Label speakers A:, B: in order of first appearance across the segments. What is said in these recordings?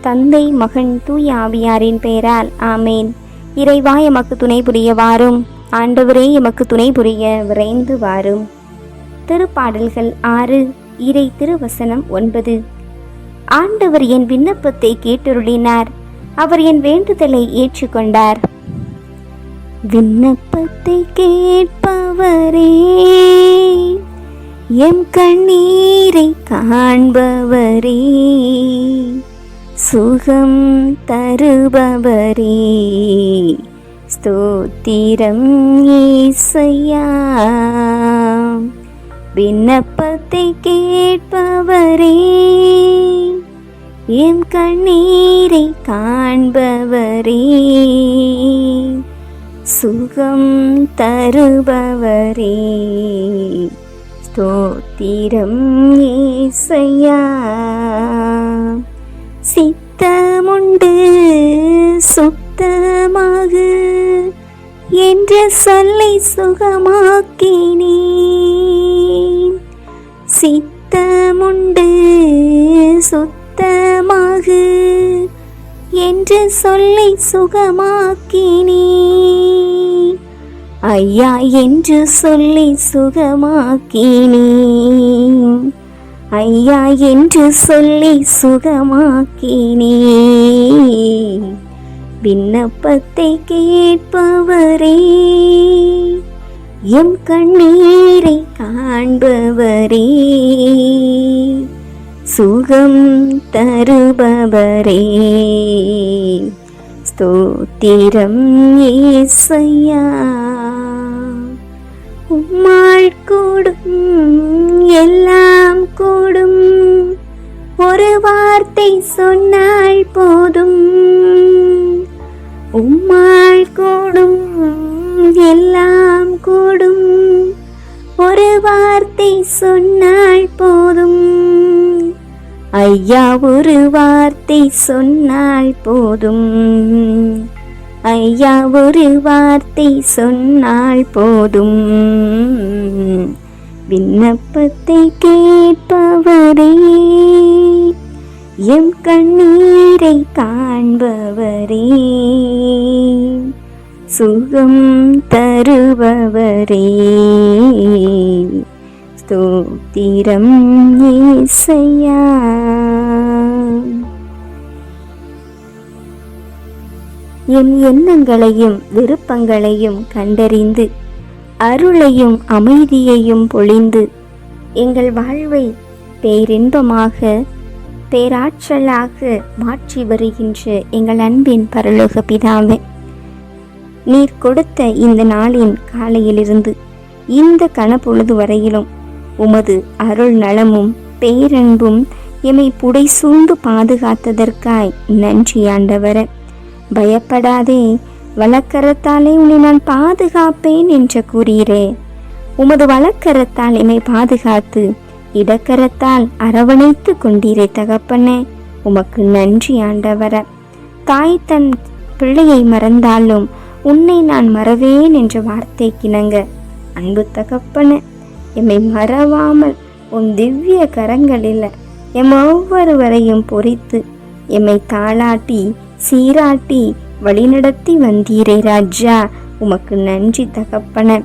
A: தந்தை மகன் தூய ஆவியாரின் பெயரால் ஆமேன். இறைவா எமக்கு துணை புரிய வாரும் ஆண்டவரே எமக்கு துணை புரிய விரைந்து வாரும். திருப்பாடல்கள் ஆறு இறை திருவசனம் ஒன்பது. ஆண்டவர் என் விண்ணப்பத்தை கேட்டருளினார். அவர் என் வேண்டுதலை ஏற்றுக்கொண்டார். விண்ணப்பத்தை கேட்பவரே எம் கண்ணீரை காண்பவரே. சுகம் தருபவரே ஸ்தோத்திரம் ஈசையா விண்ணப்பத்தை கேட்பவரே என் கண்ணீரை காண்பவரே சுகம் தருபவரே ஸ்தோத்திரம் ஈசையா சுத்தமாகு என்ற சொல்லை சுகமாக்கினேன் சித்தமுண்டு சுத்தமாகு என்ற சொல்லை சுகமாக்கினேன் ஐயா என்று சொல்லி சுகமாக்கினேன் ஐயா என்று சொல்லி சுகமாக்கினேன் விண்ணப்பத்தை கேட்பவரே. எம் கண்ணீரை காண்பவரே. சுகம் தருபவரே. ஸ்தோத்திரம் ஏசையா. உம்மாள் கூடும் எல்லாம் கூடும். ஒரு வார்த்தை சொன்னால் போதும். உம்மாள் கூடும் எல்லாம் கூடும். ஒரு வார்த்தை சொன்னால் போதும். ஐயா ஒரு வார்த்தை சொன்னால் போதும். ஐயா ஒரு வார்த்தை சொன்னால் போதும். விண்ணப்பத்தை கேட்பவரே எம் கண்ணீரை காண்பவரே. சுகம் தருபவரே ஸ்தோத்திரம் ஏசையா என் எண்ணங்களையும் விருப்பங்களையும் கண்டறிந்து அருளையும் அமைதியையும் பொழிந்து எங்கள் வாழ்வை பேரின்பமாக பேராற்றலாக மாற்றி வருகின்ற எங்கள் அன்பின் பரலோக பிதாவே. நீர் கொடுத்த இந்த நாளின் காலையிலிருந்து இந்த கனப்பொழுது வரையிலும் உமது அருள் நலமும் பேரன்பும் எமை புடைசூழ்ந்து பாதுகாத்ததற்காய் நன்றி ஆண்டவர. பயப்படாதே வழக்கரத்தாலே உன்னை நான் பாதுகாப்பேன் என்று கூறீரே. உமது வழக்கரத்தால் எம்மை பாதுகாத்து இடக்கரத்தால் அரவணைத்து கொண்டீரே தகப்பனே. உமக்கு நன்றி ஆண்டவர. தாய் தன் பிள்ளையை மறந்தாலும் உன்னை நான் மறவேன் என்ற வார்த்தை கிணங்க அன்பு தகப்பன எம்மை மறவாமல் உன் திவ்ய கரங்களில் எம் ஒவ்வொருவரையும் பொறித்து எம்மை தாளாட்டி சீராட்டி வழிநடத்தி வந்தீரே ராஜா. உமக்கு நன்றி தகப்பன.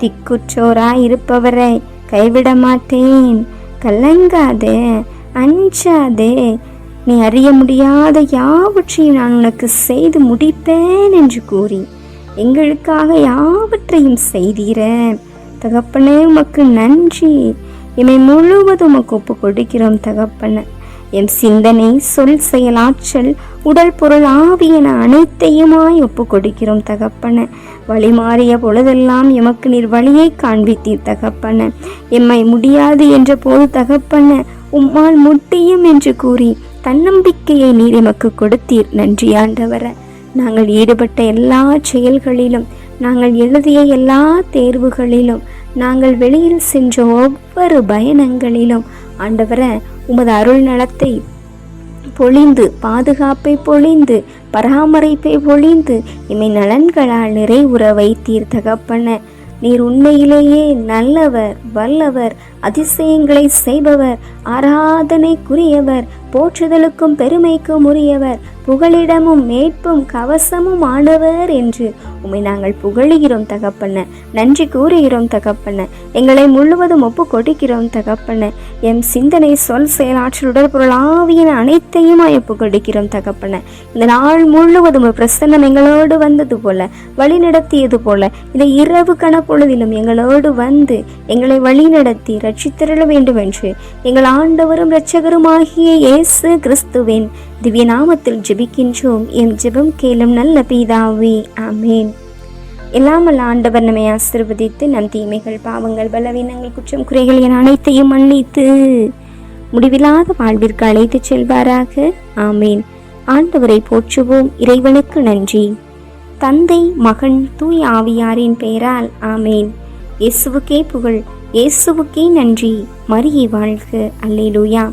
A: திக்குற்றோராய் இருப்பவரை கைவிட மாட்டேன். கலங்காதே அஞ்சாதே. நீ அறிய முடியாத யாவற்றையும் நான் உனக்கு செய்து முடிப்பேன் என்று கூறி எங்களுக்காக யாவற்றையும் செய்தீர தகப்பனே உமக்கு நன்றி. எம்மை முழுவதும் உமக்கு ஒப்பு கொடுக்கிறோம் தகப்பன. எம் சிந்தனை சொல் செயலாற்றல் உடல் பொருள் ஆவி என அனைத்தையுமாய் ஒப்பு கொடுக்கிறோம் தகப்பன. வழி மாறிய பொழுதெல்லாம் எமக்கு நீர் வழியை காண்பித்தீர் தகப்பன. எம்மை முடியாது என்ற போது தகப்பன உம்மால் முட்டியும் என்று கூறி தன்னம்பிக்கையை நீர் எமக்கு கொடுத்தீர் நன்றி ஆண்டவரை. நாங்கள் ஈடுபட்ட எல்லா செயல்களிலும் நாங்கள் எழுதிய எல்லா தேர்வுகளிலும் நாங்கள் வெளியில் சென்ற ஒவ்வொரு பயணங்களிலும் ஆண்டவரை உமது அருள் நலத்தை பொழிந்து பாதுகாப்பை பொழிந்து பராமரிப்பை பொழிந்து இமை நலன்களால் நிறைவுற வைத்தீர் தகப்பன. நீர் உண்மையிலேயே நல்லவர் வல்லவர் அதிசயங்களை செய்பவர் ஆராதனைக்குரியவர் போற்றுதலுக்கும் பெருமைக்கும் உரியவர். புகழிடமும் மேட்பும் கவசமும் ஆனவர் என்று உம்மை நாங்கள் புகழுகிறோம் தகப்பன. நன்றி கூறுகிறோம் தகப்பன. எங்களை முழுவதும் ஒப்பு கொடுக்கிறோம் தகப்பன. எம் சிந்தனை சொல் செயலாற்றல் உடற்பொருள் ஆவியின் அனைத்தையும் ஒப்பு கொடுக்கிறோம் தகப்பன. இந்த நாள் முழுவதும் ஒரு பிரசன்னம் எங்களோடு வந்தது போல வழி நடத்தியது போல இந்த இரவு கணப்பொழுதிலும் எங்களோடு வந்து எங்களை வழி நடத்தி ரட்சித்திரள வேண்டும் என்று எங்கள் ஆண்டவரும் இரட்சகருமாகிய இயேசு கிறிஸ்துவின் திவ்ய நாமத்தில் ஜெபிக்கின்றோம். எம் ஜெபம் கேளும் நல்ல பீதாவே ஆமேன். எல்லாமல் ஆண்டவர் நம்மை ஆசிர்வதித்து நம் தீமைகள் பாவங்கள் பலவீனங்கள் குற்றம் குறைகள் என அனைத்தையும் மன்னித்து முடிவில்லாத வாழ்விற்கு அழைத்துச் செல்வாராக ஆமேன். ஆண்டவரை போற்றுவோம். இறைவனுக்கு நன்றி. தந்தை மகன் தூய் ஆவியாரின் பெயரால் ஆமேன். இயேசுவுக்கே புகழ் இயேசுவுக்கே நன்றி. மரியை வாழ்க. அல்லேலூயா.